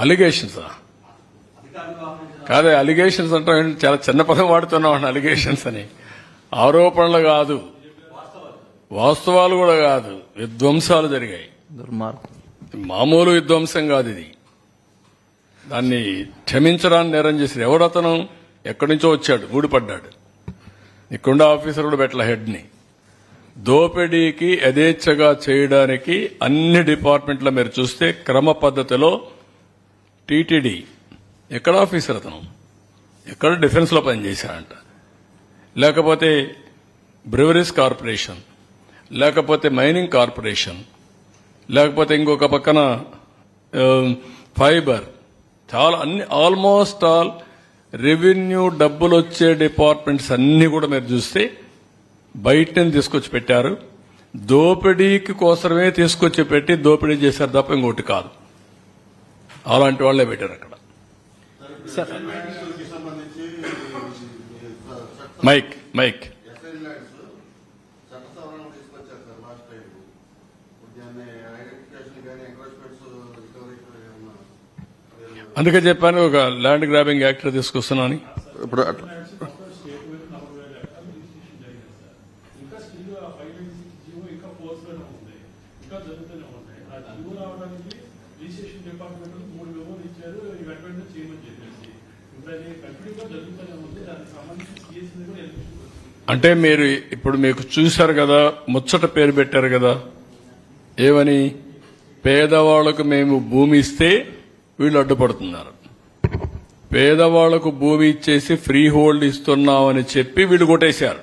Allegations కాదే allegations అంటే చాలా చిన్న పదం వాడుతున్నాం అలిగేషన్స్ అని. ఆరోపణలు కాదు. వాస్తవాలు కూడా కాదు. విధ్వంసాలు జరిగాయి. దుర్మార్గం. మామూలు విధ్వంసం కాదు ఇది. దాన్ని క్షమించడానికి నేరం చేశారు. ఎవడతను? ఎక్కడి నుంచో వచ్చాడు. ఊడిపడ్డాడు ఇక్కడుండే ఆఫీసర్ కూడా పెట్టల హెడ్ని. దోపిడీకి యథేచ్ఛగా చేయడానికి అన్ని డిపార్ట్మెంట్లో మీరు చూస్తే క్రమ పద్ధతిలో టీటీడీ ఎక్కడ ఆఫీసర్ అతను? ఎక్కడ డిఫెన్స్లో పనిచేశారంట లేకపోతే బ్రివరీస్ కార్పొరేషన్ లేకపోతే మైనింగ్ కార్పొరేషన్ లేకపోతే ఇంకొక పక్కన ఫైబర్ చాలా అన్ని ఆల్మోస్ట్ ఆల్ రెవెన్యూ డబ్బులు వచ్చే డిపార్ట్మెంట్స్ అన్నీ కూడా మీరు చూస్తే బయట నుంచి తీసుకొచ్చి పెట్టారు. దోపిడీకి కోసమే తీసుకొచ్చి పెట్టి దోపిడీ చేశారు తప్ప ఇంకోటి కాదు. అలాంటి వాళ్ళే పెట్టారు అక్కడ. Mic mic. అందుకే చెప్పాను ఒక ల్యాండ్ గ్రాబింగ్ యాక్ట్ తీసుకొస్తున్నాను ఇప్పుడు అట్లా. ఇంకా స్టిల్ ఫైవ్ జీవో ఇంకా ఫోర్స్లోనే ఉంది. ఇంకా జరుగుతూనే ఉన్నాయి ఆ జీవో రావడానికి రిజిస్ట్రేషన్ డిపార్ట్మెంట్ మూడు మెమోలు ఇచ్చారు వెంట వెంటనే చేయమని చెప్పేసి. ఇప్పుడు అది కంటిన్యూగా జరుగుతూనే ఉంది. దానికి సంబంధించి సిఎస్సి కూడా ఎలక్షన్ అంటే మీరు ఇప్పుడు మీకు చూశారు కదా ముచ్చట పేరు పెట్టారు కదా? ఏమని? పేదవాళ్ళకు మేము భూమి ఇస్తే వీళ్ళు అడ్డుపడుతున్నారు. పేదవాళ్ళకు భూమి ఇచ్చేసి ఫ్రీ హోల్డ్ ఇస్తున్నామని చెప్పి వీళ్ళు కొట్టేశారు.